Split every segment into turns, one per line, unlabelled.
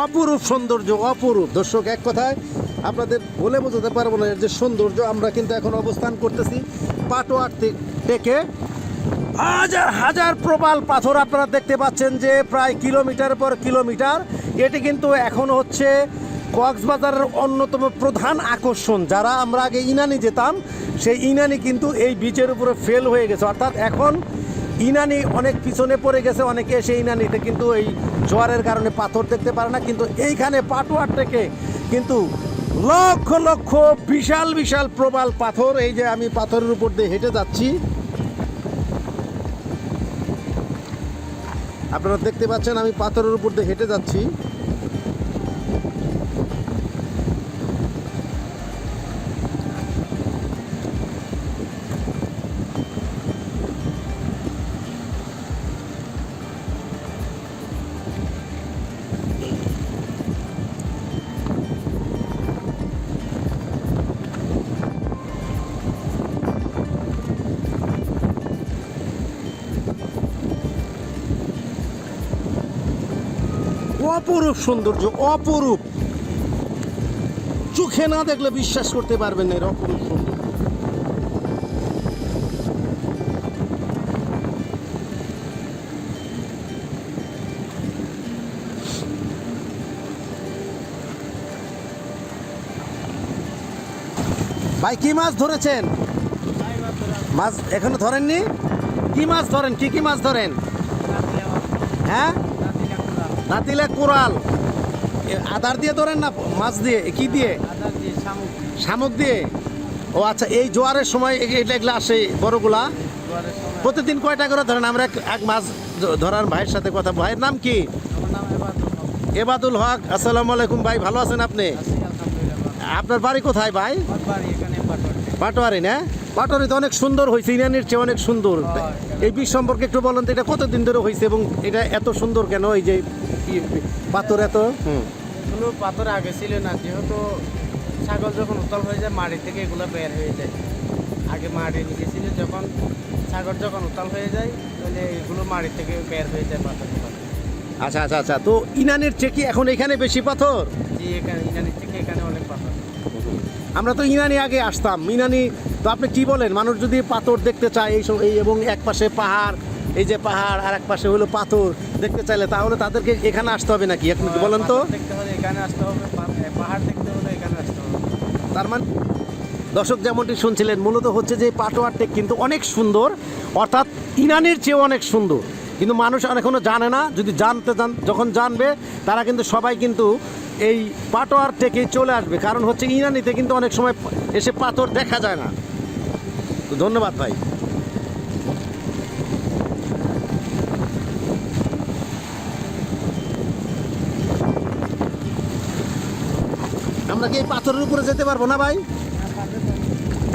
অপরূপ সৌন্দর্য, অপরূপ। দর্শক, এক কথায়, আপনাদের বলে বোঝাতে পারব না যে সৌন্দর্য আমরা কিন্তু এখন অবস্থান করতেছি পাটোয়ার থেকে। হাজার হাজার প্রবাল পাথর আপনারা দেখতে পাচ্ছেন যে প্রায় কিলোমিটার পর কিলোমিটার। এটি কিন্তু এখন হচ্ছে কক্সবাজারের অন্যতম প্রধান আকর্ষণ। যারা আমরা আগে ইনানি যেতাম, সেই ইনানি কিন্তু এই বিচের উপরে ফেল হয়ে গেছে। অর্থাৎ এখন ইনানি অনেক পিছনে পড়ে গেছে, অনেকে এসে ইনানিতে কিন্তু এই জোয়ারের কারণে পাথর দেখতে পারে না, কিন্তু এইখানে পাটুয়ার থেকে কিন্তু লক্ষ লক্ষ বিশাল বিশাল প্রবাল পাথর। এই যে আমি পাথরের উপর দিয়ে হেঁটে যাচ্ছি। আপনারা দেখতে পাচ্ছেন আমি পাথরের উপর দিয়ে হেঁটে যাচ্ছি। অপরূপ সৌন্দর্য, অপরূপ। চোখে না দেখলে বিশ্বাস করতে পারবেন না এর অপরূপ সৌন্দর্য। ভাই, কি মাছ ধরেছেন? মাছ এখনও ধরেননি? কি মাছ ধরেন? কি কি মাছ ধরেন? হ্যাঁ? নাতিলে কোরাল। এ, আদার দিয়ে ধরেন না মাছ দিয়ে কি দিয়ে? শামুক দিয়ে। ও আচ্ছা এই জোয়ারের সময় এটা এগুলো আসে বড়গুলা? প্রতিদিন কয়টা করে ধরেন? আমরা এক- মাছ ধরার ভাইয়ের সাথে কথা ভাইয়ের নাম কি? এবাদুল হক। আসসালামু আলাইকুম ভাই ভালো আছেন আপনি? আপনার বাড়ি কোথায় ভাই? পাটোয়ারি না? পাটোয়ারি তো অনেক সুন্দর হয়েছে ইরানের চেয়ে অনেক সুন্দর। এই বীজ সম্পর্কে একটু বলেন তো এটা কতদিন ধরে হয়েছে এবং এটা এত সুন্দর কেন এই যে পাথর এত? হুম।
পাথর আগে ছিল না যেহেতু ছাগল যখন উতল হয়ে যায় মাটি থেকে এগুলো বের হয়ে যায়। আগে মাটি নিচে ছিল যখন ছাগল যখন উতল হয়ে যায় তাহলে এগুলো মাটি থেকে বের হয়ে যায় পাথর
আচ্ছা আচ্ছা আচ্ছা তো ইনানের চেয়ে কি এখন এখানে বেশি পাথর?
জি এখানে ইনানি থেকে এখানে অনেক
আমরা তো ইনানি আগে আসতাম। ইনানি তো আপনি কি বলেন? মানুষ যদি পাথর দেখতে চায় এই এই এবং এক পাশে পাহাড় এই যে পাহাড় আর এক পাশে হলো পাথর দেখতে চাইলে তাহলে তাদেরকে এখানে আসতে হবে নাকি? এখন বলেন তো।
দেখতে হলে এখানে আসতে হবে পাহাড় দেখতে হলে এখানে আসতে হবে।
তার মানে দর্শক যেমনটি শুনছিলেন মূলত হচ্ছে যে পাটোয়ার টেক কিন্তু অনেক সুন্দর অর্থাৎ ইনানির চেয়েও অনেক সুন্দর। কিন্তু মানুষ আর এখনও জানে না, যদি জানতে জান যখন জানবে, তারা কিন্তু সবাই কিন্তু এই পাটোয়ার টেকে চলে আসবে। কারণ হচ্ছে ইনানিতে কিন্তু অনেক সময় এসে পাথর দেখা যায় না। তো ধন্যবাদ ভাই। আমরা কি এই পাথরের উপরে যেতে পারব না ভাই?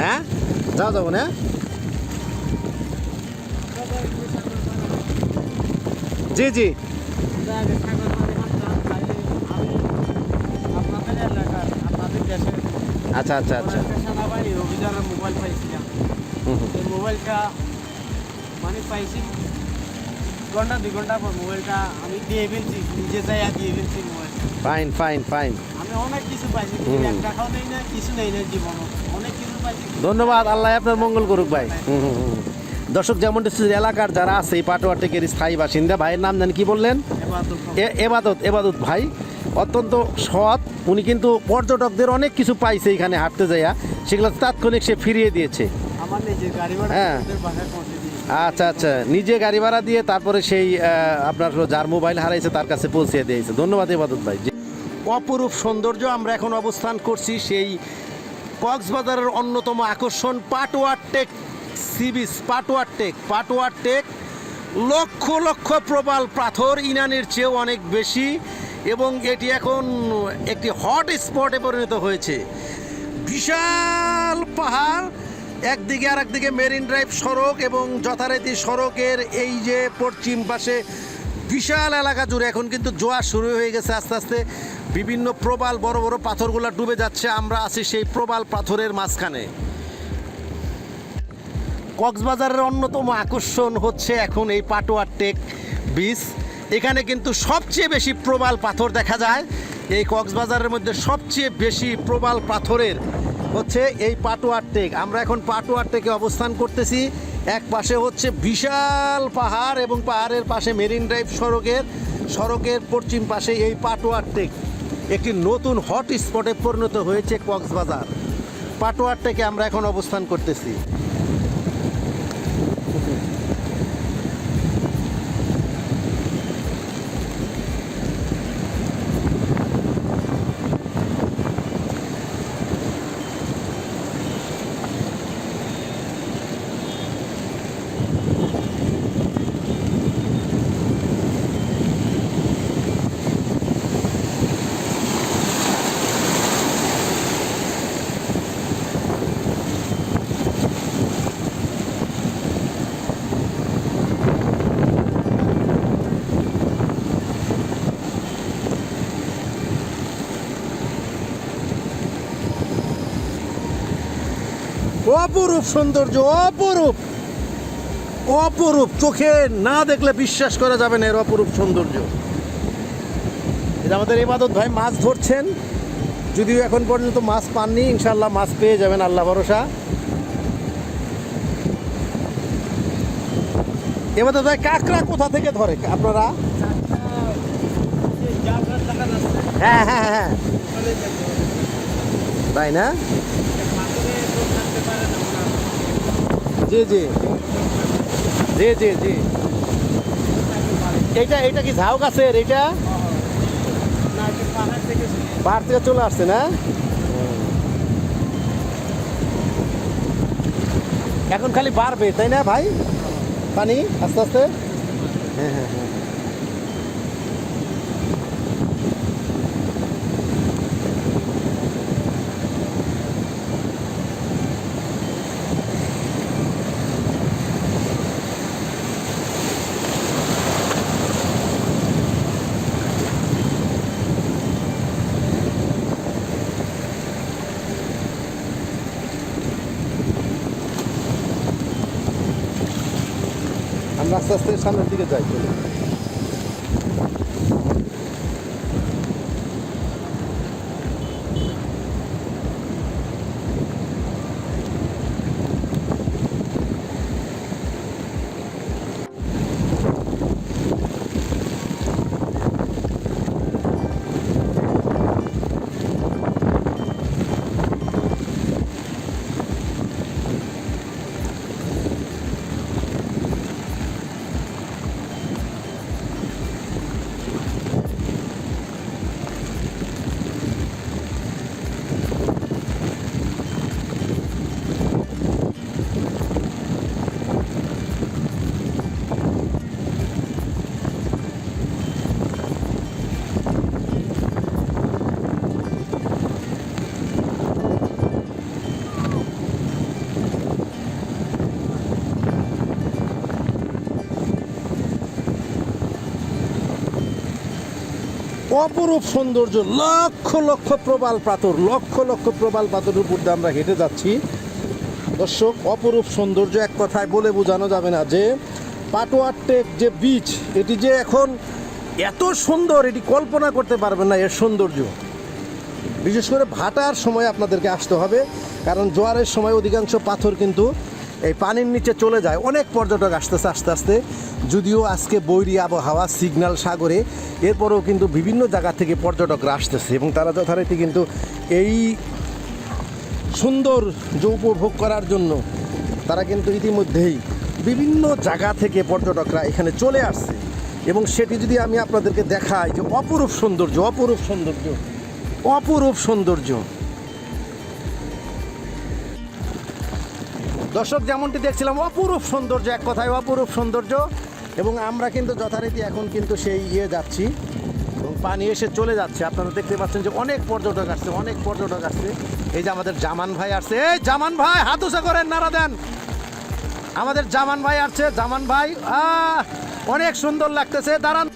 হ্যাঁ? যাও যাব না
আপনাদের দেশের
আচ্ছা আচ্ছা আচ্ছা।
সেনাবাহিনীর অভিযানের মোবাইল পাইছিলাম। এই মোবাইলটা মানে পাইছি ঘণ্টা দুই ঘণ্টা পর মোবাইলটা আমি দিয়ে ফেলছি নিজে যাই দিয়ে ফেলছি মোবাইল
ফাইন ফাইন ফাইন
আমি অনেক কিছু পাইছি নেই না কিছু নেই না অনেক কিছু পাইছি
ধন্যবাদ আল্লাহ আপনার মঙ্গল করুক ভাই। হুম, হুম, হুম। দর্শক যেমন এলাকার যারা আছে এই পাটোয়া টেকের স্থায়ী বাসিন্দা ভাইয়ের নাম জানি কি বললেন? এ- এবাদত এবাদত ভাই। অত্যন্ত সৎ উনি কিন্তু পর্যটকদের অনেক কিছু পাইছে এখানে হাঁটতে যাইয়া। সেগুলো তাৎক্ষণিক সে ফিরিয়ে দিয়েছে।
আমার নিজের
হ্যাঁ। আচ্ছা আচ্ছা। নিজে গাড়ি ভাড়া দিয়ে তারপরে সেই আপনার যার মোবাইল হারাইছে তার কাছে পৌঁছে দিয়েছে। ধন্যবাদ এবাদত ভাই। অপরূপ সৌন্দর্য আমরা এখন অবস্থান করছি সেই কক্সবাজারের অন্যতম আকর্ষণ পাটোয়ার টেক সি বিচ পাটোয়ার টেক। পাটোয়ার টেক, লক্ষ লক্ষ প্রবাল পাথর ইনানির চেয়েও অনেক বেশি এবং এটি এখন একটি হট স্পটে পরিণত হয়েছে। বিশাল পাহাড়, একদিকে আর একদিকে মেরিন ড্রাইভ সড়ক এবং যথারীতি সড়কের এই যে পশ্চিম পাশে বিশাল এলাকা জুড়ে এখন কিন্তু জোয়ার শুরু হয়ে গেছে আস্তে আস্তে। বিভিন্ন প্রবাল বড় বড় পাথরগুলো ডুবে যাচ্ছে, আমরা আছি সেই প্রবাল পাথরের মাঝখানে। কক্সবাজারের অন্যতম আকর্ষণ হচ্ছে এখন এই পাটোয়ার টেক বিচ এখানে কিন্তু সবচেয়ে বেশি প্রবাল পাথর দেখা যায়। এই কক্সবাজারের মধ্যে সবচেয়ে বেশি প্রবাল পাথরের হচ্ছে এই পাটোয়ার টেক। আমরা এখন পাটোয়ার টেকে অবস্থান করতেছি। এক পাশে হচ্ছে বিশাল পাহাড় এবং পাহাড়ের পাশে মেরিন ড্রাইভ সড়কের সড়কের পশ্চিম পাশে এই পাটোয়ার টেক। একটি নতুন হট স্পটে পরিণত হয়েছে কক্সবাজার। পাটোয়ার টেকে আমরা এখন অবস্থান করতেছি। অপরূপ সৌন্দর্য, অপরূপ। অপরূপ চোখে না দেখলে বিশ্বাস করা যাবে না এর অপরূপ সৌন্দর্য। আমাদের ইবাদত ভাই, মাছ ধরছেন। যদিও এখন পর্যন্ত মাছ পাননি ইনশাল্লাহ মাছ পেয়ে যাবেন, আল্লাহ ভরসা। এবাদত ভাই কাঁকড়া কোথা থেকে ধরে? আপনারা? হ্যাঁ হ্যাঁ হ্যাঁ। তাই না? জি জি। জি জি জি। এইটা এইটা কি ঝাউ গাছের? এইটা? পাহাড় থেকে চলে আসছে না? এখন খালি বাড়বে, তাই না ভাই? পানি, আস্তে আস্তে? হ্যাঁ হ্যাঁ হ্যাঁ। আমরা আস্তে আস্তে সামনের দিকে যাই। চলে অপরূপ সৌন্দর্য, লক্ষ লক্ষ প্রবাল পাথর, লক্ষ লক্ষ প্রবাল পাথরের উপর দিয়ে আমরা হেঁটে যাচ্ছি। দর্শক, অপরূপ সৌন্দর্য এক কথায় বলে বোঝানো যাবে না যে পাটোয়ার টেক যে বিচ, এটি যে এখন এত সুন্দর, এটি কল্পনা করতে পারবেন না এর সৌন্দর্য। বিশেষ করে ভাটার সময় আপনাদেরকে আসতে হবে, কারণ জোয়ারের সময় অধিকাংশ পাথর কিন্তু এই পানির নিচে চলে যায়। অনেক পর্যটক আসতেছে আস্তে আস্তে। যদিও আজকে বৈরী আবহাওয়া সিগন্যাল সাগরে, এরপরেও কিন্তু বিভিন্ন জায়গা থেকে পর্যটকরা আসতেছে এবং তারা যথারীতি কিন্তু এই সুন্দর যে উপভোগ করার জন্য তারা কিন্তু ইতিমধ্যেই বিভিন্ন জায়গা থেকে পর্যটকরা এখানে চলে আসছে। এবং সেটি যদি আমি আপনাদেরকে দেখাই যে অপরূপ সৌন্দর্য অপরূপ সৌন্দর্য অপরূপ সৌন্দর্য। দর্শক, যেমনটি দেখছিলাম, অপরূপ সৌন্দর্য, এক কথায় অপরূপ সৌন্দর্য। এবং আমরা কিন্তু যথারীতি এখন কিন্তু সেই ইয়ে যাচ্ছি। এবং পানি এসে চলে যাচ্ছে। আপনারা দেখতে পাচ্ছেন যে অনেক পর্যটক আসছে অনেক পর্যটক আসছে। এই যে আমাদের জামান ভাই আসছে। এই জামান ভাই হাত করেন নাড়া দেন। আমাদের জামান ভাই আসছে। জামান ভাই আহ, অনেক সুন্দর লাগতেছে। দাঁড়ান।